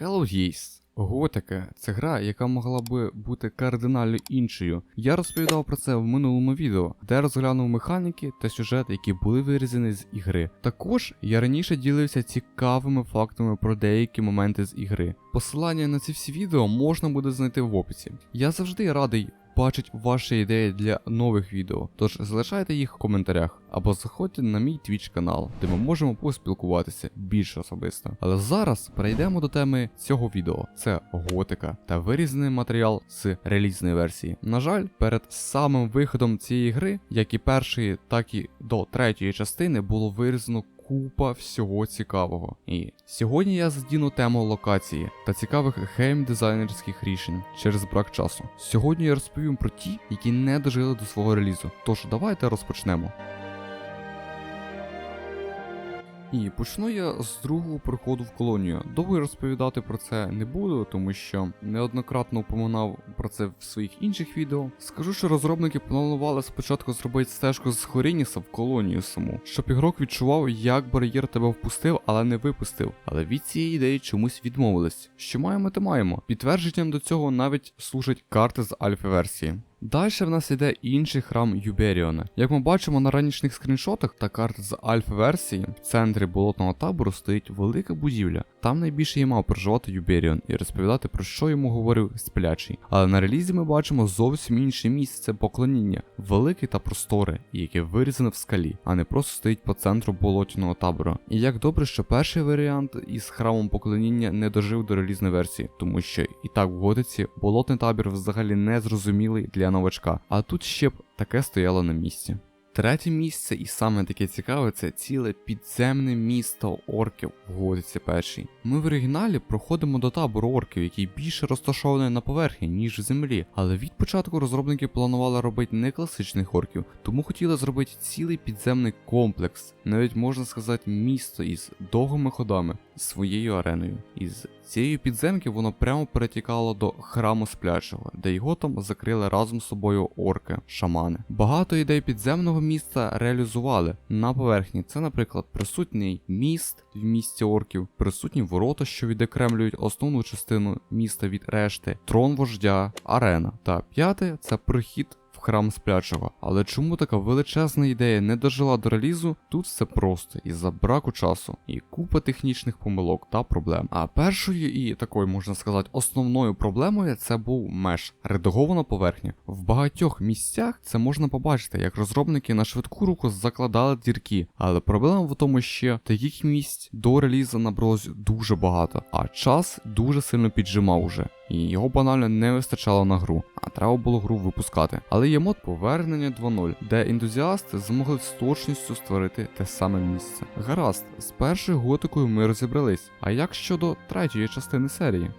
Gaze. Готика це гра, яка могла би бути кардинально іншою. Я розповідав про це в минулому відео, де розглянув механіки та сюжет, які були вирізані з ігри. Також я раніше ділився цікавими фактами про деякі моменти з ігри. Посилання на ці всі відео можна буде знайти в описі. Я завжди радий бачить ваші ідеї для нових відео, тож залишайте їх в коментарях або заходьте на мій Twitch канал, де ми можемо поспілкуватися більш особисто. Але зараз перейдемо до теми цього відео: це готика та вирізаний матеріал з релізної версії. На жаль, перед самим виходом цієї гри, як і першої, так і до третьої частини, було вирізано купа всього цікавого. І сьогодні я задіну тему локації та цікавих гейм-дизайнерських рішень через брак часу. Сьогодні я розповім про ті, які не дожили до свого релізу. Тож давайте розпочнемо. І почну я з другого приходу в колонію. Довго розповідати про це не буду, тому що неоднократно упоминав про це в своїх інших відео. Скажу, що розробники планували спочатку зробити стежку з Хорініса в колонію саму, щоб ігрок відчував, як бар'єр тебе впустив, але не випустив. Але від цієї ідеї чомусь відмовились. Що маємо, те маємо. Підтвердженням до цього навіть служать карти з альфа-версії. Далі в нас іде інший храм Юберіона. Як ми бачимо на ранішніх скріншотах та карт з альфа-версії, в центрі болотного табору стоїть велика будівля. Там найбільше і мав проживати Юберіон і розповідати про що йому говорив сплячий. Але на релізі ми бачимо зовсім інше місце поклоніння, велике та просторе, яке вирізане в скалі, а не просто стоїть по центру болотяного табору. І як добре, що перший варіант із храмом поклоніння не дожив до релізної версії, тому що і так в Готиці болотний табір взагалі не зрозумілий для новачка, а тут ще б таке стояло на місці. Третє місце, і саме таке цікаве, це ціле підземне місто орків в Готиці першій. Ми в оригіналі проходимо до табору орків, який більше розташований на поверхні, ніж в землі. Але від початку розробники планували робити не класичних орків, тому хотіли зробити цілий підземний комплекс, навіть можна сказати, місто із довгими ходами, своєю ареною. Із цієї підземки воно прямо перетікало до храму сплячого, де його там закрили разом з собою орки, шамани. Багато ідей підземного міста реалізували на поверхні. Це, наприклад, присутній міст в місті орків, присутні ворота, що відокремлюють основну частину міста від решти, трон вождя, арена. Та п'яте це прохід в храм сплячого. Але чому така величезна ідея не дожила до релізу? Тут все просто із-за браку часу і купа технічних помилок та проблем. А першою і такою можна сказати основною проблемою це був меш, редагована поверхня. В багатьох місцях це можна побачити, як розробники на швидку руку закладали дірки. Але проблема в тому, що таких місць до релізу набралось дуже багато, а час дуже сильно піджимав уже. І його банально не вистачало на гру, а треба було гру випускати. Але є мод повернення 2.0, де ентузіасти змогли з точністю створити те саме місце. Гаразд, з першою готикою ми розібрались. А як щодо третьої частини серії?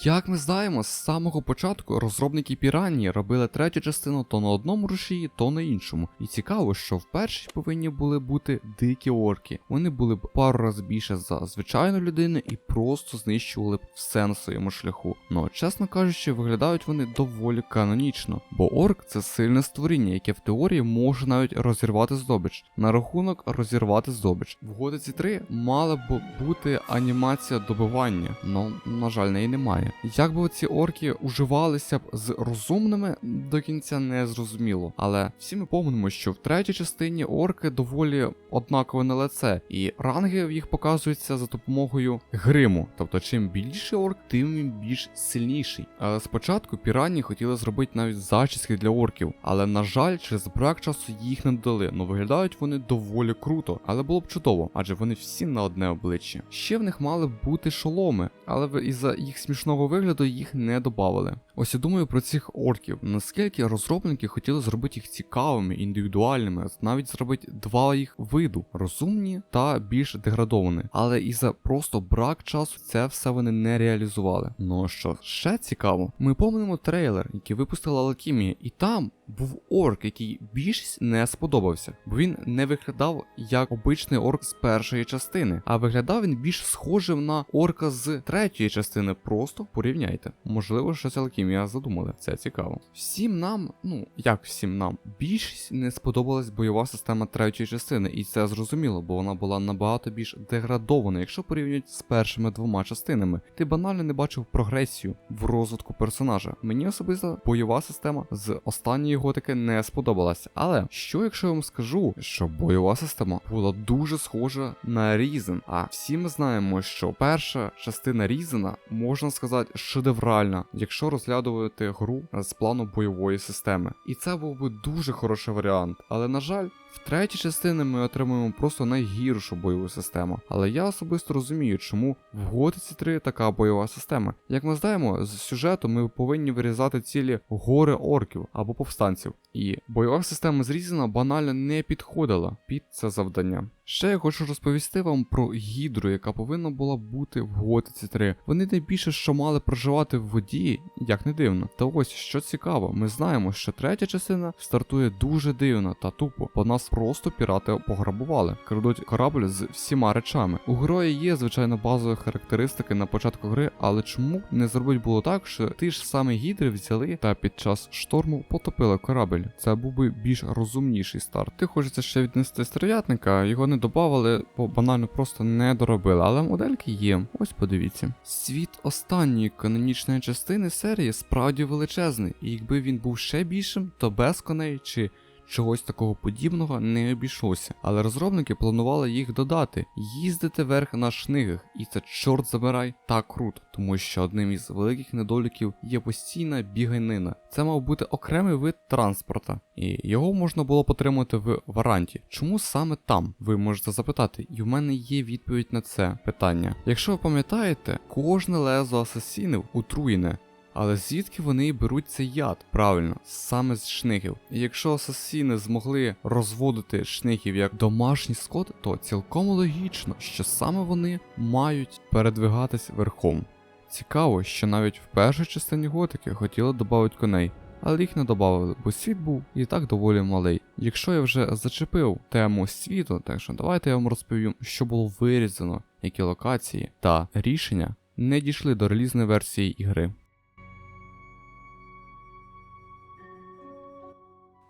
Як ми знаємо, з самого початку розробники Піранні робили третю частину то на одному рушії, то на іншому. І цікаво, що в першій повинні були бути дикі орки. Вони були б пару разів більше за звичайну людину і просто знищували б все на своєму шляху. Ну чесно кажучи, виглядають вони доволі канонічно, бо орк це сильне створіння, яке в теорії може навіть розірвати здобич. На рахунок розірвати здобич. В Готиці 3 мала б бути анімація добивання, але, на жаль, неї немає. Як би ці орки уживалися б з розумними, до кінця не зрозуміло. Але всі ми помнимо, що в третій частині орки доволі однакове на лице, і ранги в їх показуються за допомогою гриму. Тобто, чим більший орк, тим він більш сильніший. Але спочатку пірані хотіли зробити навіть зачіски для орків, але на жаль, через брак часу їх не додали. Ну виглядають вони доволі круто, але було б чудово, адже вони всі на одне обличчя. Ще в них мали б бути шоломи, але із-за їх смішного вигляду їх не додавали. Ось я думаю про цих орків. Наскільки розробники хотіли зробити їх цікавими, індивідуальними, навіть зробити два їх виду розумні та більш деградовані. Але і за просто брак часу це все вони не реалізували. Ну що ще цікаво, ми помнимо трейлер, який випустила Алкімія, і там був орк, який більшість не сподобався, бо він не виглядав як обичний орк з першої частини, а виглядав він більш схожим на орка з третьої частини. Просто порівняйте. Можливо, щось алхімія задумали. Це цікаво. Всім нам, ну як всім нам, більшість не сподобалась бойова система третьої частини, і це зрозуміло, бо вона була набагато більш деградована, якщо порівнювати з першими двома частинами. Ти банально не бачив прогресію в розвитку персонажа. Мені особисто бойова система з останньої готики не сподобалася. Але що якщо я вам скажу, що бойова система була дуже схожа на Різен? А всі ми знаємо, що перша частина Різена можна сказати шедевральна, якщо розглядувати гру з плану бойової системи. І це був би дуже хороший варіант. Але на жаль, в третій частині ми отримуємо просто найгіршу бойову систему. Але я особисто розумію, чому в Готиці 3 така бойова система. Як ми знаємо, з сюжету ми повинні вирізати цілі гори орків або повстанців. І бойова система зрізана банально не підходила під це завдання. Ще я хочу розповісти вам про гідру, яка повинна була бути в Готиці 3. Вони найбільше що мали проживати в воді, як не дивно. Та ось що цікаво, ми знаємо, що третя частина стартує дуже дивно та тупо, бо нас просто пірати пограбували, крадуть корабль з всіма речами. У герої є, звичайно, базові характеристики на початку гри, але чому не зробить було так, що ті ж самі гідри взяли та під час шторму потопили корабль? Це був би більш розумніший старт. Ти хочеться ще віднести стерв'ятника, його не додавали, бо банально просто не доробили. Але модельки є. Ось подивіться. Світ останньої канонічної частини серії справді величезний, і якби він був ще більшим, то без коней чи чогось такого подібного не обійшлося. Але розробники планували їх додати, їздити верх на шнигах, і це чорт забирай так круто, тому що одним із великих недоліків є постійна біганина. Це мав бути окремий вид транспорта, і його можна було потримати в варанті. Чому саме там? Ви можете запитати, і в мене є відповідь на це питання. Якщо ви пам'ятаєте, кожне лезо асасінів отруєне. Але звідки вони беруть цей яд? Правильно, саме з шнигів. І якщо асасіни змогли розводити шнигів як домашній скот, то цілком логічно, що саме вони мають передвигатись верхом. Цікаво, що навіть в першій частині готики хотіли додати коней, але їх не додали, бо світ був і так доволі малий. Якщо я вже зачепив тему світу, так що давайте я вам розповім, що було вирізано, які локації та рішення не дійшли до релізної версії ігри.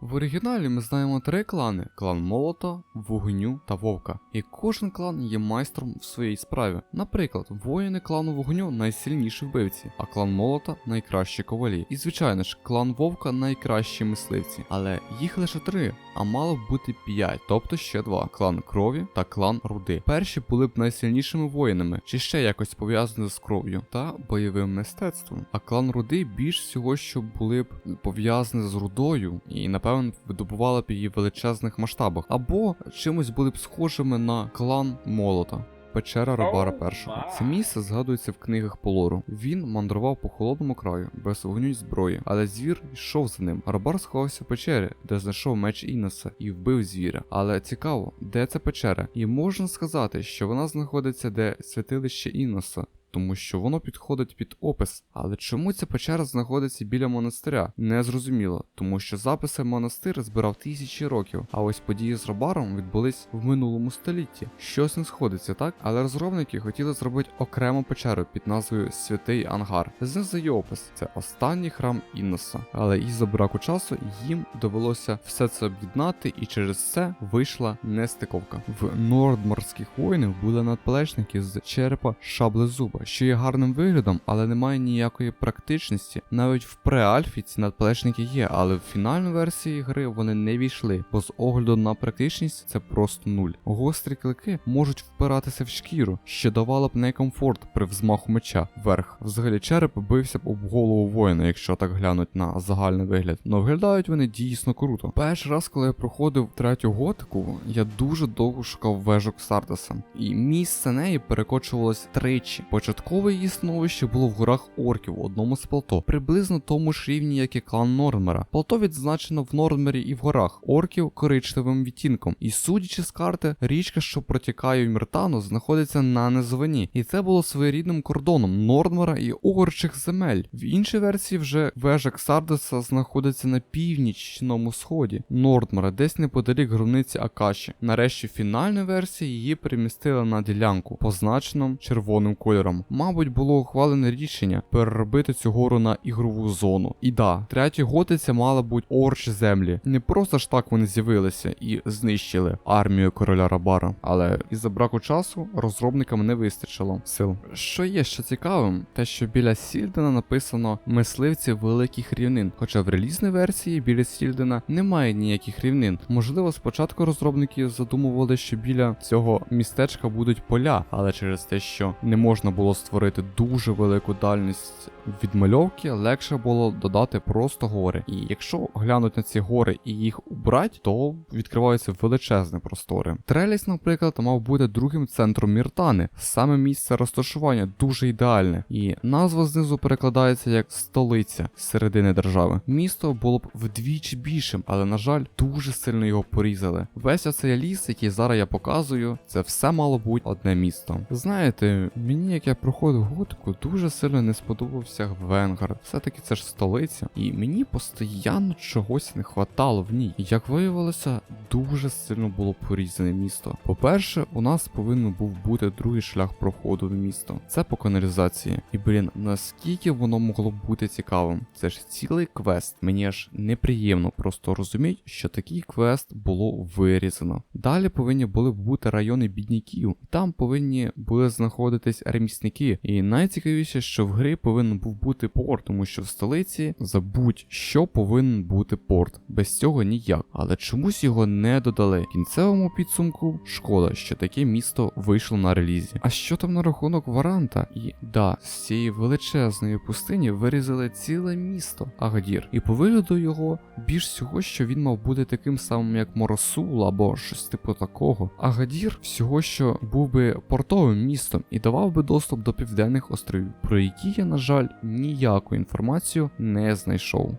В оригіналі ми знаємо три клани: клан Молота, Вогню та Вовка. І кожен клан є майстром в своїй справі. Наприклад, воїни клану Вогню найсильніші вбивці, а клан Молота найкращі ковалі. І звичайно ж, клан Вовка найкращі мисливці. Але їх лише три, а мало б бути п'ять, тобто ще два: клан крові та клан руди. Перші були б найсильнішими воїнами, чи ще якось пов'язані з кров'ю та бойовим мистецтвом. А клан руди більш всього, що були б пов'язані з рудою і напевно видобували б її в величезних масштабах, або чимось були б схожими на клан молота. Печера Робара першого. Це місце згадується в книгах Полору. Він мандрував по холодному краю, без вогню й зброї, але звір йшов за ним. Робар сховався в печері, де знайшов меч Іноса і вбив звіра. Але цікаво, де ця печера? І можна сказати, що вона знаходиться де святилище Іноса. Тому що воно підходить під опис. Але чому ця печера знаходиться біля монастиря? Не зрозуміло, тому що записи монастир збирав тисячі років, а ось події з Робаром відбулись в минулому столітті. Щось не сходиться, так? Але розробники хотіли зробити окрему печеру під назвою Святий Ангар. Знизу є опис. Це останній храм Інноса. Але із-за браку часу їм довелося все це об'єднати, і через це вийшла нестиковка. В нордморських воїнів були надплечники з черепа шаблезуба що є гарним виглядом, але не має ніякої практичності. Навіть в преальфі ці надплечники є, але в фінальну версії гри вони не війшли, бо з огляду на практичність це просто нуль. Гострі клики можуть впиратися в шкіру, що давало б некомфорт при взмаху меча вверх. Взагалі череп бився б об голову воїна, якщо так глянуть на загальний вигляд. Но виглядають вони дійсно круто. Перший раз, коли я проходив третю готику, я дуже довго шукав вежу Ксардеса, і місце неї перекочувалось тричі. Початкове її становище було в горах орків, у одному з плато, приблизно тому ж рівні, як і клан Нормера. Плато відзначено в Нормері і в горах орків коричневим відтінком. І судячи з карти, річка, що протікає в Міртану, знаходиться на низовині, і це було своєрідним кордоном Нормера і угорчих земель. В іншій версії вже вежа Ксардеса знаходиться на північному сході Нордмера, десь неподалік гробниці Акаші. Нарешті в фінальній версії її перемістили на ділянку, позначену червоним кольором. Мабуть, було ухвалене рішення переробити цю гору на ігрову зону. І да, третій готиці мала бути орч землі. Не просто ж так вони з'явилися і знищили армію короля Рабара, але із-за браку часу розробникам не вистачило сил. Що є ще цікавим, те, що біля Сільдена написано мисливці великих рівнин, хоча в релізній версії біля Сільдена немає ніяких рівнин. Можливо, спочатку розробники задумували, що біля цього містечка будуть поля, але через те, що не можна було створити дуже велику дальність відмальовки, легше було додати просто гори. І якщо глянуть на ці гори і їх убрати, то відкриваються величезні простори. Треліс, наприклад, мав бути другим центром Міртани. Саме місце розташування дуже ідеальне, і назва знизу перекладається як столиця середини держави. Місто було б вдвічі більшим, але на жаль, дуже сильно його порізали. Весь оцей ліс, який зараз я показую, це все мало бути одне місто. Знаєте, мені як я проходив готику, дуже сильно не сподобався Венгард. Все-таки це ж столиця, і мені постійно чогось не хватало в ній. Як виявилося, дуже сильно було порізане місто. По-перше, у нас повинен був бути другий шлях проходу в місто. Це по каналізації. І блін, наскільки воно могло бути цікавим? Це ж цілий квест. Мені аж неприємно просто розуміти, що такий квест було вирізано. Далі повинні були бути райони бідняків, там повинні були знаходитись ремісники. І найцікавіше, що в грі повинен був бути порт, тому що в столиці забудь, що повинен бути порт. Без цього ніяк. Але чомусь його не додали. В кінцевому підсумку шкода, що таке місто вийшло на релізі. А що там на рахунок Варанта? І да, з цієї величезної пустині вирізали ціле місто Агадір. І по вигляду його більш всього, що він мав бути таким самим, як Моросул або щось типу такого. Агадір всього, що був би портовим містом і давав би доступ до південних островів, про які я, на жаль, ніяку інформацію не знайшов.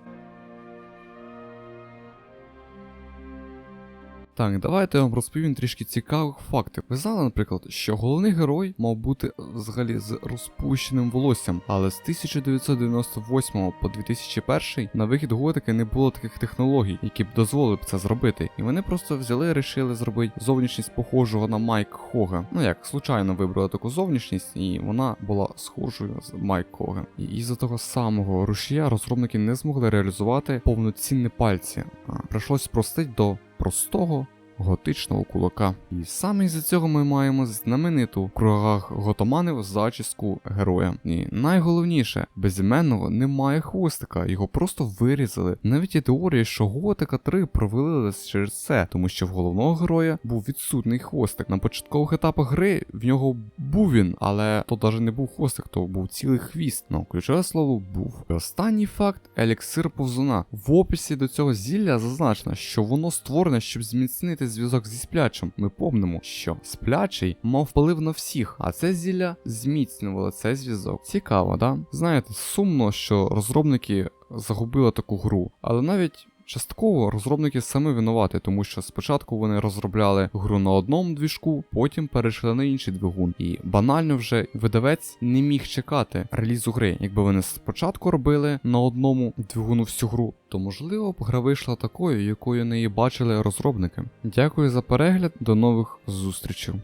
Так, давайте я вам розповім трішки цікавих фактів. Ви знали, наприклад, що головний герой мав бути е, взагалі з розпущеним волоссям, але з 1998 по 2001 на вихід готики не було таких технологій, які б дозволили б це зробити. І вони просто взяли і рішили зробити зовнішність похожого на Майк Хога. Ну як, случайно вибрали таку зовнішність, і вона була схожою з Майк Хога. І із-за того самого рушія розробники не змогли реалізувати повноцінні пальці. Прийшлось спростити до простого готичного кулака. І саме із-за цього ми маємо знамениту в кругах готоманів зачіску героя. І найголовніше, безіменного немає хвостика, його просто вирізали. Навіть є теорія, що готика 3 провалилась через це, тому що в головного героя був відсутний хвостик. На початкових етапах гри в нього був він, але то навіть не був хвостик, то був цілий хвіст. Ну, ключове слово був. І останній факт еліксир повзуна. В описі до цього зілля зазначено, що воно створене, щоб зміцнити зв'язок зі сплячим. Ми помнимо, що сплячий мав вплив на всіх, а це зілля зміцнювало цей зв'язок. Цікаво, да? Знаєте, сумно, що розробники загубили таку гру, але навіть. Частково розробники самі винуваті, тому що спочатку вони розробляли гру на одному двіжку, потім перейшли на інший двигун. І банально вже видавець не міг чекати релізу гри. Якби вони спочатку робили на одному двигуну всю гру, то можливо б гра вийшла такою, якою неї бачили розробники. Дякую за перегляд, до нових зустрічей.